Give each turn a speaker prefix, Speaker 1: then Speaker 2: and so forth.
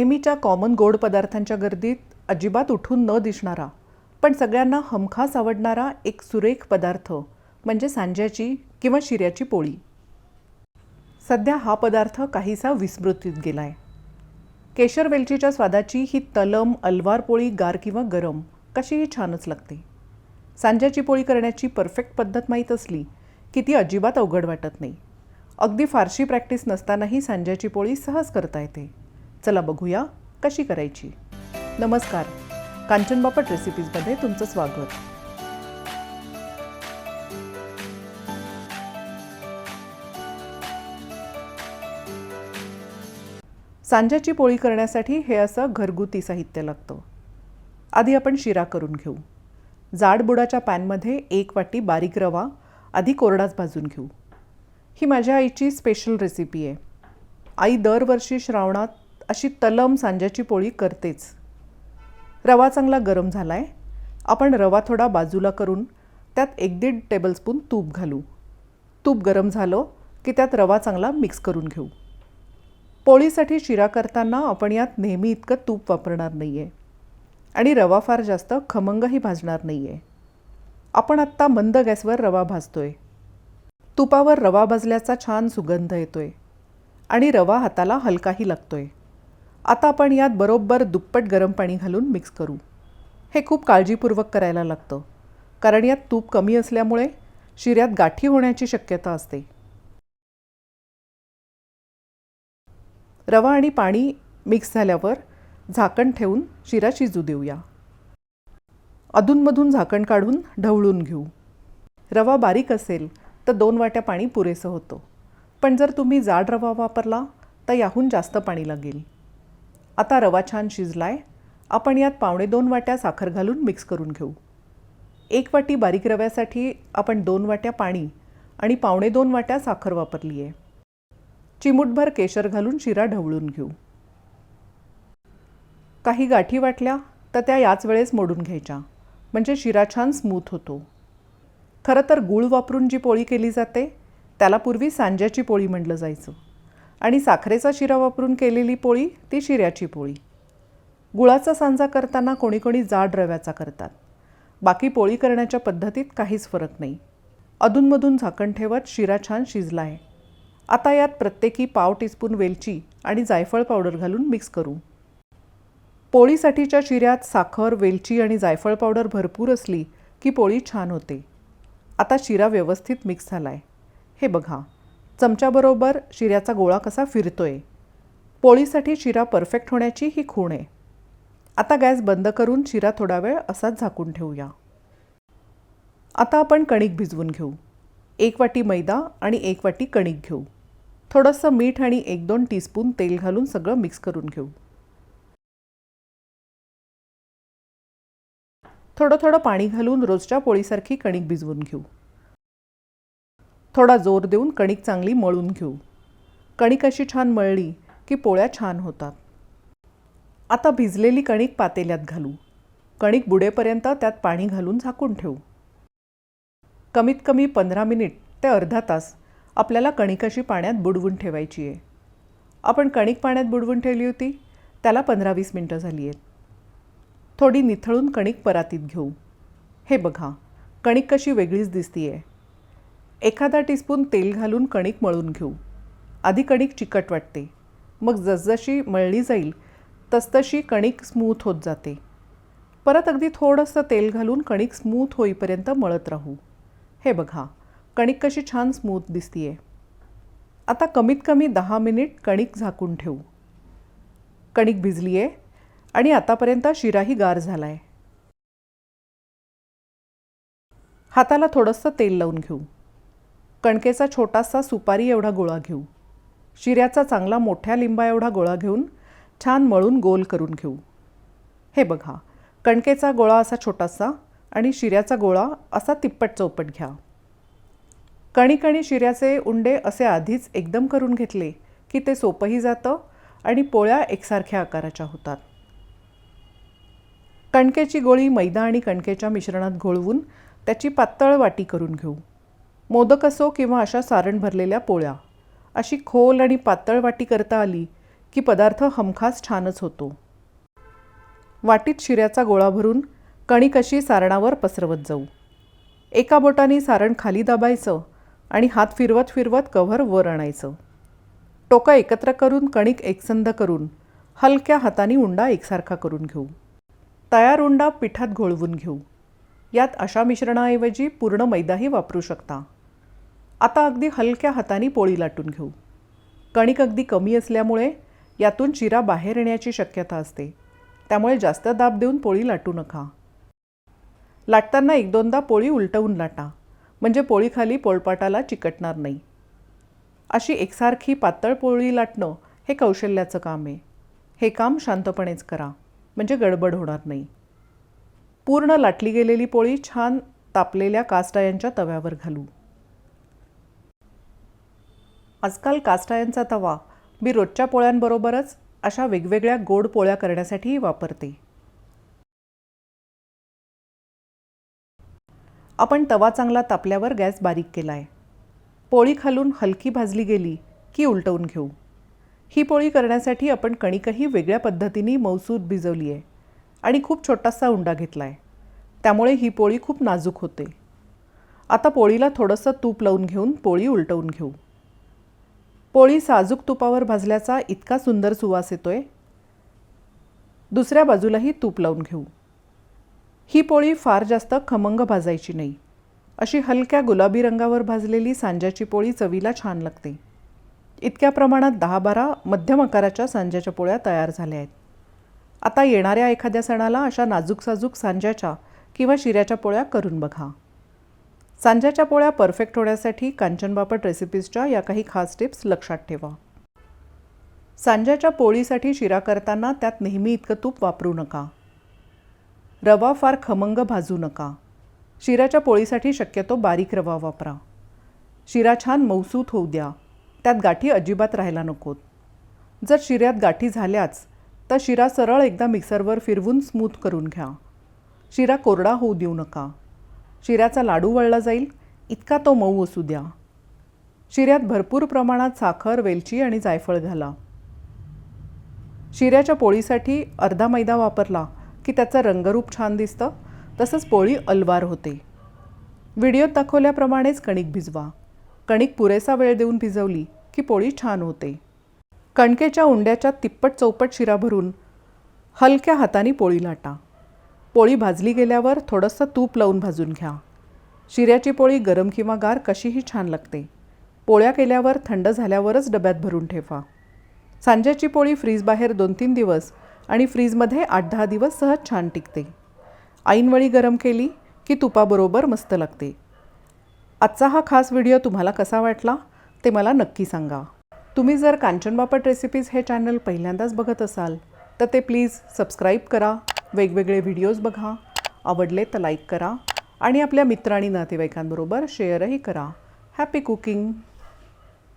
Speaker 1: नेहमीच्या कॉमन गोड पदार्थांच्या गर्दीत अजिबात उठून न दिसणारा पण सगळ्यांना हमखास आवडणारा एक सुरेख पदार्थ म्हणजे सांज्याची किंवा शिऱ्याची पोळी. सध्या हा पदार्थ काहीसा विस्मृतीत गेलाय. केशर वेलचीच्या स्वादाची ही तलम अलवार पोळी गार किंवा गरम कशीही छानच लागते. सांज्याची पोळी करण्याची परफेक्ट पद्धत माहीत असली की ती अजिबात अवघड वाटत नाही. अगदी फारशी प्रॅक्टिस नसतानाही सांज्याची पोळी सहज करता येते. चला बघूया कशी करायची. नमस्कार कांचन बापट रेसिपीजमध्ये तुमचं स्वागत. सांज्याची पोळी करण्यासाठी हे असं घरगुती साहित्य लागतं. आधी आपण शिरा करून घेऊ. जाड बुडाच्या पॅनमध्ये एक वाटी बारीक रवा आधी कोरडाच भाजून घेऊ. ही माझ्या आईची स्पेशल रेसिपी आहे. आई दरवर्षी श्रावणात अशी तलम सांज्याची पोळी करतेच. रवा चांगला गरम झाला आहे आपण रवा थोडा बाजूला करून त्यात एक दीड टेबलस्पून तूप घालू. तूप गरम झालं की त्यात रवा चांगला मिक्स करून घेऊ. पोळीसाठी शिरा करताना आपण यात नेहमी इतकं तूप वापरणार नाही आहे आणि रवा फार जास्त खमंगही भाजणार नाही आहे आपण आत्ता मंद गॅसवर रवा भाजतोय. तुपावर रवा भाजल्याचा छान सुगंध येतोय. आणि रवा हाताला हलकाही लागतोय. आता आपण यात बरोबर दुप्पट गरम पाणी घालून मिक्स करू. हे खूप काळजीपूर्वक करायला लागतं कारण यात तूप कमी असल्यामुळे शिऱ्यात गाठी होण्याची शक्यता असते. रवा आणि पाणी मिक्स झाल्यावर झाकण ठेवून शिरा शिजू देऊया. अधूनमधून झाकण काढून ढवळून घेऊ. रवा बारीक असेल तर दोन वाट्या पाणी पुरेसं होतं पण जर तुम्ही जाड रवा वापरला तर याहून जास्त पाणी लागेल. आता रवा छान शिजलाय. आपण यात पावणे दोन वाट्या साखर घालून मिक्स करून घेऊ. एक वाटी बारीक रव्यासाठी आपण दोन वाट्या पाणी आणि पावणे दोन वाट्या साखर वापरली आहे चिमूटभर केशर घालून शिरा ढवळून घेऊ. काही गाठी वाटल्या तर त्या याच वेळेस मोडून घ्यायच्या. म्हणजे शिरा छान स्मूथ होतो. खरं तर गूळ वापरून जी पोळी केली जाते त्याला पूर्वी सांज्याची पोळी म्हटलं जायचं. आणि साखरेचा शिरा वापरून केलेली पोळी ती शिऱ्याची पोळी. गुळाचा सांजा करताना कोणी कोणी जाड रव्याचा करतात. बाकी पोळी करण्याच्या पद्धतीत काहीच फरक नाही. अधूनमधून झाकण ठेवत शिरा छान शिजला आहे आता यात प्रत्येकी पाव टीस्पून वेलची आणि जायफळ पावडर घालून मिक्स करू. पोळीसाठीच्या शिऱ्यात साखर वेलची आणि जायफळ पावडर भरपूर असली की पोळी छान होते. आता शिरा व्यवस्थित मिक्स झाला आहे हे बघा. चमच्याबरोबर शिऱ्याचा गोळा कसा फिरतोय? पोळीसाठी शिरा परफेक्ट होण्याची ही खूण आहे. आता गॅस बंद करून शिरा थोडा वेळ असाच झाकून ठेवूया. आता आपण कणिक भिजवून घेऊ. एक वाटी मैदा आणि एक वाटी कणिक घेऊ. थोडंसं मीठ आणि एक दोन टीस्पून तेल घालून सगळं मिक्स करून घेऊ. थोडं थोडं पाणी घालून रोजच्या पोळीसारखी कणिक भिजवून घेऊ. थोडा जोर देऊन कणिक चांगली मळून घेऊ. कणिक अशी छान मळली की पोळ्या छान होतात. आता भिजलेली कणिक पातेल्यात घालू. कणिक बुडेपर्यंत त्यात पाणी घालून झाकून ठेवू. कमीत कमी पंधरा मिनिट ते अर्धा तास आपल्याला कणिक अशी पाण्यात बुडवून ठेवायची आहे. आपण कणिक पाण्यात बुडवून ठेवली होती त्याला पंधरा वीस मिनटं झाली आहेत. थोडी निथळून कणिक परातीत घेऊ. हे बघा कणिक कशी वेगळीच दिसती आहे एखादा टीस्पून तेल घालून कणिक मळून घेऊ. आधी कणिक चिकट वाटते. मग जसजशी मळली जाईल तसतशी कणिक स्मूथ होत जाते. परत अगदी थोडंसं तेल घालून कणिक स्मूथ होईपर्यंत मळत राहू. हे बघा कणिक कशी छान स्मूथ दिसतीये. आहे आता कमीत कमी दहा मिनिट कणिक झाकून ठेवू. कणिक भिजली आहे आणि आतापर्यंत शिराही गार झाला आहे हाताला थोडंसं तेल लावून घेऊ. कणकेचा छोटासा सुपारी एवढा गोळा घेऊ. शिऱ्याचा चांगला मोठ्या लिंबा एवढा गोळा घेऊन छान मळून गोल करून घेऊ. हे बघा कणकेचा गोळा असा छोटासा आणि शिऱ्याचा गोळा असा तिप्पट चौपट घ्या. कणिक आणि शिऱ्याचे उंडे असे आधीच एकदम करून घेतले की ते सोपंही जातं आणि पोळ्या एकसारख्या आकाराच्या होतात. कणकेची गोळी मैदा आणि कणकेच्या मिश्रणात घोळवून त्याची पातळ वाटी करून घेऊ. मोदक असो किंवा अशा सारण भरलेल्या पोळ्या. अशी खोल आणि पातळ वाटी करता आली की पदार्थ हमखास छानच होतो. वाटीत शिऱ्याचा गोळा भरून कणिक अशी सारणावर पसरवत जाऊ. एका बोटाने सारण खाली दाबायचं आणि हात फिरवत फिरवत कव्हर वर आणायचं. टोकं एकत्र करून कणिक एकसंध करून हलक्या हाताने उंडा एकसारखा करून घेऊ. तयार उंडा पिठात घोळवून घेऊ. यात अशा मिश्रणाऐवजी पूर्ण मैदाही वापरू शकता. आता अगदी हलक्या हाताने पोळी लाटून घेऊ. कणिक अगदी कमी असल्यामुळे यातून चिरा बाहेर येण्याची शक्यता असते. त्यामुळे जास्त दाब देऊन पोळी लाटू नका. लाटताना एक दोनदा पोळी उलटवून लाटा. म्हणजे पोळीखाली पोळपाटाला चिकटणार नाही. अशी एकसारखी पातळ पोळी लाटणं हे कौशल्याचं काम आहे. हे काम शांतपणेच करा. म्हणजे गडबड होणार नाही. पूर्ण लाटली गेलेली पोळी छान तापलेल्या कास्टायांच्या तव्यावर घालू. आजकाल कास्टायांचा तवा. मी रोजच्या पोळ्यांबरोबरच अशा वेगवेगळ्या गोड पोळ्या करण्यासाठीही वापरते. आपण तवा चांगला तापल्यावर गॅस बारीक केला आहे पोळी खालून हलकी भाजली गेली की उलटवून घेऊ. ही पोळी करण्यासाठी आपण कणिकही वेगळ्या पद्धतीने मौसूद भिजवली आहे आणि खूप छोटासा उंडा घेतला आहे त्यामुळे ही पोळी खूप नाजूक होते. आता पोळीला थोडंसं तूप लावून घेऊन पोळी उलटवून घेऊ. पोळी साजूक तुपावर भाजल्याचा इतका सुंदर सुवास येतोय. दुसऱ्या बाजूलाही तूप लावून घेऊ. ही पोळी फार जास्त खमंग भाजायची नाही. अशी हलक्या गुलाबी रंगावर भाजलेली सांज्याची पोळी चवीला छान लागते. इतक्या प्रमाणात दहा बारा मध्यम आकाराच्या सांज्याच्या पोळ्या तयार झाल्या आहेत. आता येणाऱ्या एखाद्या सणाला अशा नाजूक साजूक सांज्याच्या किंवा शिऱ्याच्या पोळ्या करून बघा. सांज्याच्या पोळ्या परफेक्ट होण्यासाठी कांचन बापट रेसिपीजच्या या काही खास टिप्स लक्षात ठेवा. सांज्याच्या पोळीसाठी शिरा करताना त्यात नेहमी इतकं तूप वापरू नका. रवा फार खमंग भाजू नका. शिऱ्याच्या पोळीसाठी शक्यतो बारीक रवा वापरा. शिरा छान मौसूत होऊ द्या. त्यात गाठी अजिबात राहायला नकोत. जर शिऱ्यात गाठी झाल्याच तर शिरा सरळ एकदा मिक्सरवर फिरवून स्मूथ करून घ्या. शिरा कोरडा होऊ देऊ नका. शिऱ्याचा लाडू वळला जाईल इतका तो मऊ असू द्या. शिऱ्यात भरपूर प्रमाणात साखर वेलची आणि जायफळ घाला. शिऱ्याच्या पोळीसाठी अर्धा मैदा वापरला की त्याचं रंगरूप छान दिसतं तसंच पोळी अलवार होते. व्हिडिओत दाखवल्याप्रमाणेच कणिक भिजवा. कणिक पुरेसा वेळ देऊन भिजवली की पोळी छान होते. कणकेच्या उंड्याच्या तिप्पट चौपट शिरा भरून हलक्या हाताने पोळी लाटा. पोळी भाजली गेल्यावर थोडंसं तूप लावून भाजून घ्या. शिऱ्याची पोळी गरम किंवा गार कशीही छान लागते. पोळ्या केल्यावर थंड झाल्यावरच डब्यात भरून ठेवा. सांज्याची पोळी फ्रीजबाहेर दोन तीन दिवस आणि फ्रीजमध्ये आठ दहा दिवस सहज छान टिकते. ऐनवळी गरम केली की तुपाबरोबर मस्त लागते. आजचा हा खास व्हिडिओ तुम्हाला कसा वाटला ते मला नक्की सांगा. तुम्ही जर कांचन बापट रेसिपीज हे चॅनल पहिल्यांदाच बघत असाल तर ते प्लीज सबस्क्राईब करा वेगवेगळे व्हिडिओज बघा. आवडले तर लाईक करा. आणि आपल्या मित्र आणि नातेवाईकांबरोबर शेअरही करा. Happy cooking